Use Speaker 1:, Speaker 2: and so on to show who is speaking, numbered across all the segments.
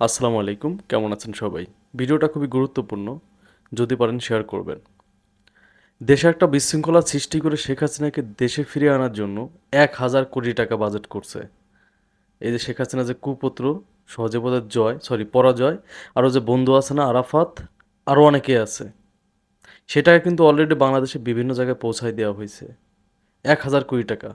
Speaker 1: আসসালামু আলাইকুম, কেমন আছেন সবাই? ভিডিওটা খুবই গুরুত্বপূর্ণ, যদি পারেন শেয়ার করবেন। দেশে একটা বিশৃঙ্খলা সৃষ্টি করে শেখ হাসিনাকে দেশে ফিরিয়ে আনার জন্য এক হাজার কোটি টাকা বাজেট করছে। এই যে শেখ হাসিনা যে কুপুত্র, সহজে বোধের জয়, সরি, পরাজয় আরও যে বন্ধু আছে না, আরাফাত, আরও অনেকে আছে। সেটাকে কিন্তু অলরেডি বাংলাদেশে বিভিন্ন জায়গায় পৌঁছায় দেওয়া হয়েছে। এক হাজার কোটি টাকা।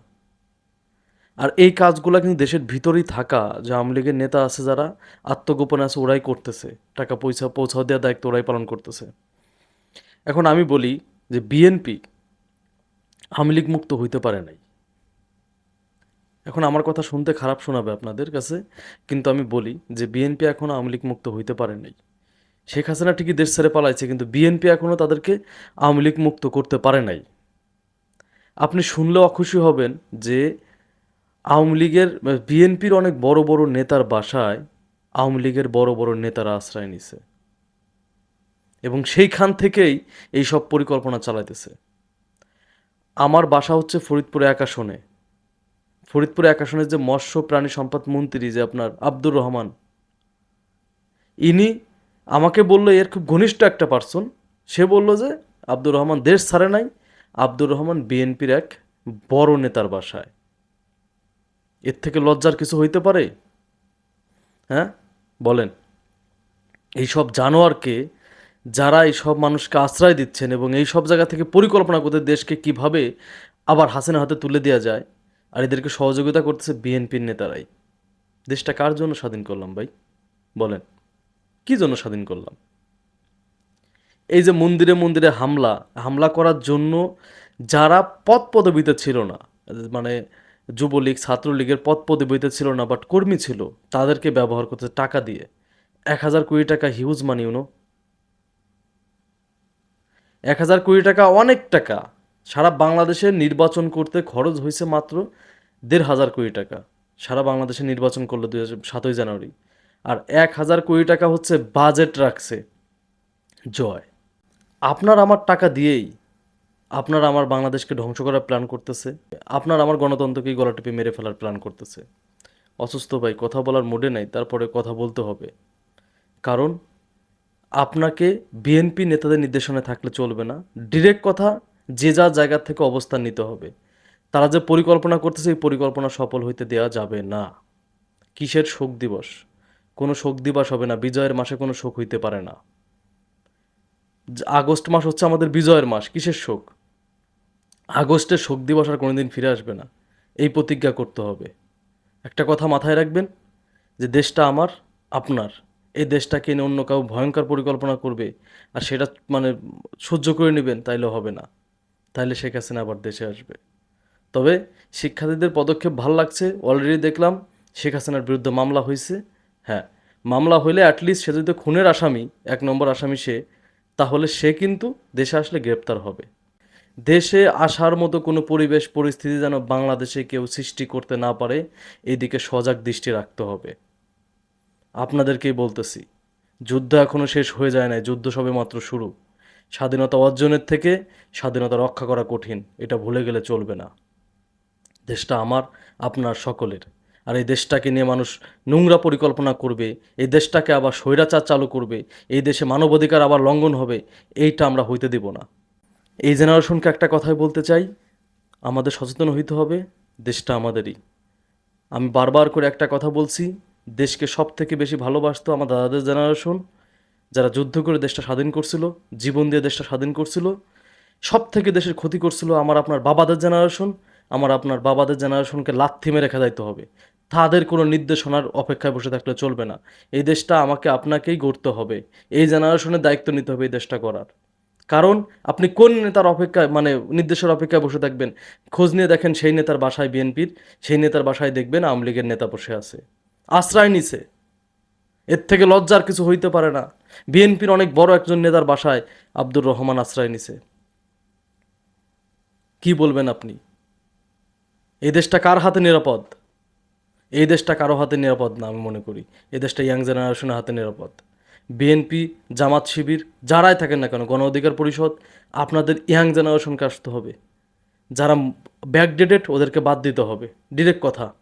Speaker 1: আর এই কাজগুলো কিন্তু দেশের ভিতরেই থাকা যে আওয়ামী লীগের নেতা আছে যারা, আত্মগোপনে আছে ওরাই করতেছে, টাকা পয়সা পৌঁছাও দেওয়ার দায়িত্ব ওরাই পালন করতেছে। এখন আমি বলি যে বিএনপি আওয়ামী লীগ মুক্ত হইতে পারে নাই। এখন আমার কথা শুনতে খারাপ শোনাবে আপনাদের কাছে, কিন্তু আমি বলি যে বিএনপি এখনও আওয়ামী লীগ মুক্ত হইতে পারে নাই। শেখ হাসিনা ঠিকই দেশ ছেড়ে পালাইছে, কিন্তু বিএনপি এখনও তাদেরকে আওয়ামী লীগ মুক্ত করতে পারে নাই। আপনি শুনলেও অখুশি হবেন যে আওয়ামী লীগের বিএনপির অনেক বড় বড় নেতার বাসায় আওয়ামী লীগের বড় বড় নেতারা আশ্রয় নিছে। এবং সেইখান থেকেই এই সব পরিকল্পনা চালাইতেছে। আমার বাসা হচ্ছে ফরিদপুরে এক আসনে ফরিদপুরে আসনের যে মৎস্য প্রাণী সম্পদ মন্ত্রী যে আপনার আব্দুর রহমান, ইনি আমাকে বলল, এর খুব ঘনিষ্ঠ একটা পার্সন সে বলল যে, আব্দুর রহমান দেশ ছাড়ে নাই, আব্দুর রহমান বিএনপির এক বড় নেতার বাসায়। এর থেকে লজ্জার কিছু হইতে পারে? হ্যাঁ? বলেন। এইসব জানোয়ারকে যারা এইসব মানুষকে আশ্রয় দিচ্ছেন এবং এই সব জায়গা থেকে পরিকল্পনা করতে দেশকে কীভাবে আবার হাসিনা হাতে তুলে দেওয়া যায়, আর এদেরকে সহযোগিতা করতেছে বিএনপির নেতারাই। দেশটা কার জন্য স্বাধীন করলাম ভাই? বলেন। কি জন্য স্বাধীন করলাম? এই যে মন্দিরে মন্দিরে হামলা হামলা করার জন্য যারা পদ পদবিতে ছিল না মানে যুবলীগ ছাত্রলীগের পদ পদবিতে ছিল না বাট কর্মী ছিল। তাদেরকে ব্যবহার করতে টাকা দিয়ে। এক হাজার কোটি টাকা হিউজ মানি ইউনো এক হাজার কোটি টাকা অনেক টাকা। সারা বাংলাদেশে নির্বাচন করতে খরচ হয়েছে মাত্র দেড় হাজার কোটি টাকা। সারা বাংলাদেশে নির্বাচন করল দুই হাজার সাতই জানুয়ারি। আর এক হাজার কোটি টাকা হচ্ছে বাজেট রাখছে। জয়। আপনার আমার টাকা দিয়েই আপনার আমার বাংলাদেশকে ধ্বংস করার প্ল্যান করতেছে। আপনার আমার গণতন্ত্রকেই গলা টিপে মেরে ফেলার প্ল্যান করতেছে। অসুস্থ ভাই, কথা বলার মোডে নাই, তারপরে কথা বলতে হবে। কারণ আপনাকে বিএনপি নেতাদের নির্দেশনায় থাকলে চলবে না। ডিরেক্ট কথা, যে যা জায়গা থেকে অবস্থান নিতে হবে। তারা যে পরিকল্পনা করতেছে, এই পরিকল্পনা সফল হইতে দেওয়া যাবে না। কিসের শোক দিবস? কোনো শোক দিবস হবে না, বিজয়ের মাসে কোনো শোক হইতে পারে না। আগস্ট মাস হচ্ছে আমাদের বিজয়ের মাস, কিসের শোক? আগস্টের শোক দিবস আর কোনোদিন ফিরে আসবে না। এই প্রতিজ্ঞা করতে হবে। একটা কথা মাথায় রাখবেন যে দেশটা আমার, আপনার। এই দেশটাকে নিয়ে অন্য কাউ ভয়ঙ্কর পরিকল্পনা করবে আর সেটা মানে সহ্য করে নেবেন তাইলে হবে না। তাইলে শেখ হাসিনা আবার দেশে আসবে। তবে শিক্ষার্থীদের পদক্ষেপ ভালো লাগছে অলরেডি দেখলাম শেখ হাসিনার বিরুদ্ধে মামলা হয়েছে হ্যাঁ মামলা হইলে অ্যাটলিস্ট সে যদি খুনের আসামি, এক নম্বর আসামি সে, তাহলে সে কিন্তু দেশে আসলে গ্রেপ্তার হবে। দেশে আসার মতো কোনো পরিবেশ পরিস্থিতি যেন বাংলাদেশে কেউ সৃষ্টি করতে না পারে, এদিকে সজাগ দৃষ্টি রাখতে হবে। আপনাদেরকেই বলতেছি, যুদ্ধ এখনও শেষ হয়ে যায় নাই, যুদ্ধ সবে মাত্র শুরু। স্বাধীনতা অর্জনের থেকে স্বাধীনতা রক্ষা করা কঠিন, এটা ভুলে গেলে চলবে না। দেশটা আমার, আপনার সকলের। আর এই দেশটাকে নিয়ে মানুষ নোংরা পরিকল্পনা করবে, এই দেশটাকে আবার স্বৈরাচার চালু করবে, এই দেশে মানবাধিকার আবার লঙ্ঘন হবে, এইটা আমরা হইতে দেব না। এই জেনারেশনকে একটা কথাই বলতে চাই, আমাদের সচেতন হইতে হবে, দেশটা আমাদেরই। আমি বারবার করে একটা কথা বলছি, দেশকে সব থেকে বেশি ভালোবাসতো আমার দাদাদের জেনারেশন, যারা যুদ্ধ করে দেশটা স্বাধীন করছিল, জীবন দিয়ে দেশটা স্বাধীন করছিল সব থেকে দেশের ক্ষতি করছিল আমার আপনার বাবাদের জেনারেশন, আমার আপনার বাবাদের জেনারেশনকে লাথি মেরে খেদাইতে হবে। তাদের কোনো নির্দেশনার অপেক্ষায় বসে থাকলে চলবে না। এই দেশটা আমাকে আপনাকেই গড়তে হবে। এই জেনারেশনের দায়িত্ব নিতে হবে এই দেশটা করার কারণ আপনি কোন নেতার অপেক্ষায় মানে নির্দেশের অপেক্ষায় বসে থাকবেন? খোঁজ নিয়ে দেখেন সেই নেতার বাসায় বিএনপির, সেই নেতার বাসায় দেখবেন আওয়ামী লীগের নেতা বসে আছে। আশ্রয় নিছে। এর থেকে লজ্জার কিছু হইতে পারে না। বিএনপির অনেক বড় একজন নেতার বাসায় আব্দুর রহমান আশ্রয় নিছে। কি বলবেন আপনি? এই দেশটা কার হাতে নিরাপদ? এই দেশটা কারও হাতে নিরাপদ না, আমি মনে করি। এই দেশটা ইয়াং জেনারেশনের হাতে নিরাপদ। বিএনপি, জামাত, শিবির, যারাই থাকেন না কেন, গণ অধিকার পরিষদ, আপনাদের ইয়াং জেনারেশনকে আসতে হবে। যারা ব্যাকডেটেড ওদেরকে বাদ দিতে হবে। ডিরেক্ট কথা।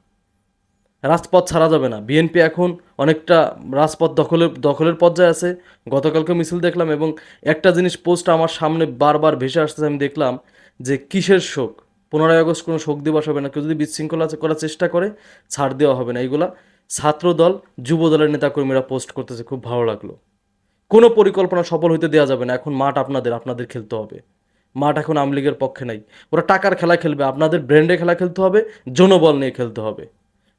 Speaker 1: রাজপথ ছাড়া যাবে না। বিএনপি এখন অনেকটা রাজপথ দখলের দখলের পর্যায়ে আছে। গতকালকে মিছিল দেখলাম এবং একটা জিনিস পোস্ট আমার সামনে বারবার ভেসে আসতেছে, আমি দেখলাম যে কিসের শোক? পনেরোই আগস্ট কোনো শোক দিবস হবে না। কেউ যদি বিশৃঙ্খলা করার চেষ্টা করে, ছাড় দেওয়া হবে না। এইগুলা ছাত্র দল যুব দলের নেতাকর্মীরা পোস্ট করতেছে, খুব ভালো লাগল। কোনো পরিকল্পনা সফল হইতে দেওয়া যাবে না, এখন মাঠ আপনাদের আপনাদের খেলতে হবে। মাঠ এখন আওয়ামী লীগের পক্ষে নাই। ওরা টাকার খেলা খেলবে, আপনাদের ব্র্যান্ডে খেলা খেলতে হবে, জনবল নিয়ে খেলতে হবে।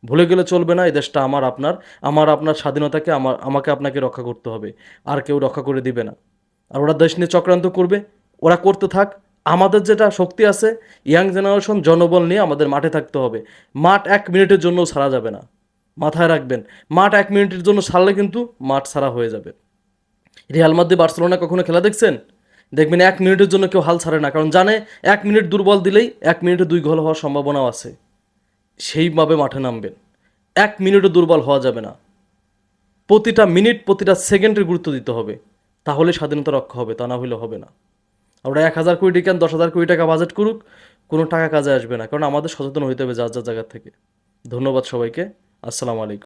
Speaker 1: ভুলে গেলে চলবে না, এই দেশটা আমার, আপনার আমার, আপনার স্বাধীনতাকে, আমার, আমাকে আপনাকে রক্ষা করতে হবে। আর কেউ রক্ষা করে দিবে না। আর ওরা দেশ নিয়ে চক্রান্ত করবে, ওরা করতে থাক। আমাদের যেটা শক্তি আছে, ইয়াং জেনারেশন জনবল নিয়ে আমাদের মাঠে থাকতে হবে। মাঠ এক মিনিটের জন্যও ছাড়া যাবে না। মাথায় রাখবেন। মাঠ এক মিনিটের জন্য ছাড়লে কিন্তু মাঠ ছাড়া হয়ে যাবে। রিয়াল মাদ্রি বার্সেলোনা কখনো খেলা দেখছেন? দেখবেন এক মিনিটের জন্য কেউ হাল ছাড়ে না, কারণ জানে এক মিনিট দুর্বল দিলেই এক মিনিটে দুই গোল হওয়ার সম্ভাবনাও আছে। সেইভাবে মাঠে নামবেন। এক মিনিটও দুর্বল হওয়া যাবে না। প্রতিটা মিনিট, প্রতিটা সেকেন্ডের গুরুত্ব দিতে হবে। তাহলে স্বাধীনতা রক্ষা হবে, তা না হলে হবে না। আমরা এক হাজার কোটি টাকা, দশ হাজার কোটি টাকা বাজেট করুক, কোনো টাকা কাজে আসবে না, কারণ আমাদের সচেতন হইতে হবে যার যার জায়গা থেকে। ধন্যবাদ সবাইকে। আসসালামু আলাইকুম।